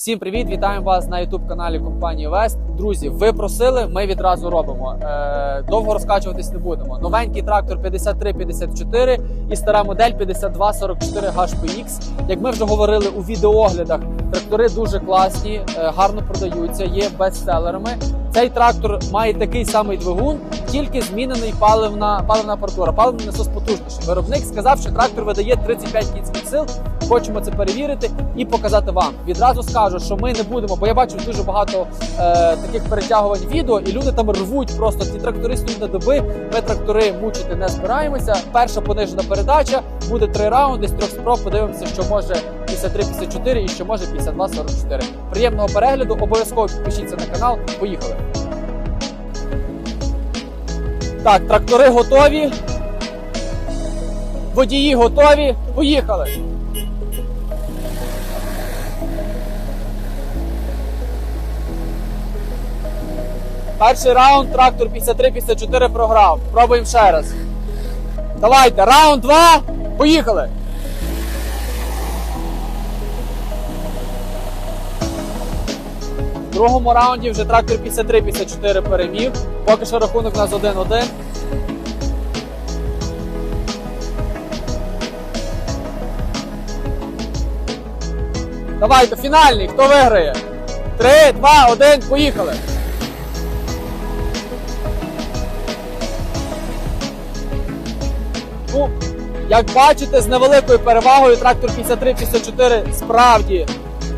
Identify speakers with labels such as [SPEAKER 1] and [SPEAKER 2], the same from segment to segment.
[SPEAKER 1] Всім привіт! Вітаємо вас на youtube каналі компанії Вест. Друзі, ви просили, ми відразу робимо. Е, довго розкачуватись не будемо. Новенький трактор 5354 і стара модель 5244 HPX. Як ми вже говорили у відеооглядах, трактори дуже класні, е, гарно продаються, є бестселерами. Цей трактор має такий самий двигун, тільки змінений паливна паливна апаратура, паливний насос потужніший. Виробник сказав, що трактор видає 35 кінських сил. Хочемо це перевірити і показати вам. Відразу скажу, що ми не будемо, бо я бачу дуже багато е, таких перетягувань відео, і люди там рвуть просто ці трактори стоять на доби. Ми трактори мучити не збираємося. Перша понижена передача буде три раунди з трьох спроб. Подивимося, що може 53-54 і що може 52-44. Приємного перегляду. Обов'язково підпишіться на канал. Поїхали. Так, трактори готові. Водії готові. Поїхали. Перший раунд трактор 53-54 програв. Пробуємо ще раз. Давайте, раунд 2. Поїхали. Другому раунді вже трактор 53-54 переміг. Поки що рахунок у нас 1-1. Давайте, фінальний. Хто виграє? 3, 2, 1, поїхали. Ну, як бачите, з невеликою перевагою трактор 53-54 справді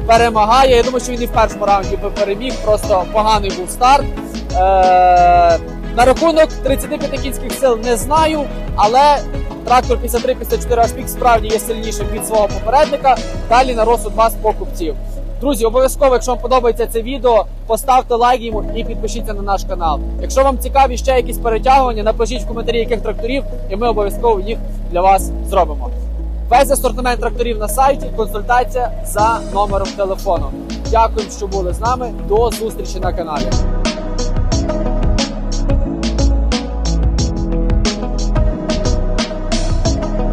[SPEAKER 1] перемагає. Я думаю, що він і в першому раунді би переміг, просто поганий був старт. Е- на рахунок 35 кінських сил не знаю, але трактор 53-54 HPX справді є сильнішим від свого попередника. Далі на розсуд вас покупців. Друзі, обов'язково, якщо вам подобається це відео, поставте лайк йому і підпишіться на наш канал. Якщо вам цікаві ще якісь перетягування, напишіть в коментарі, яких тракторів, і ми обов'язково їх для вас зробимо. Весь асортимент тракторів на сайті, консультація за номером телефону. Дякую, що були з нами. До зустрічі на каналі.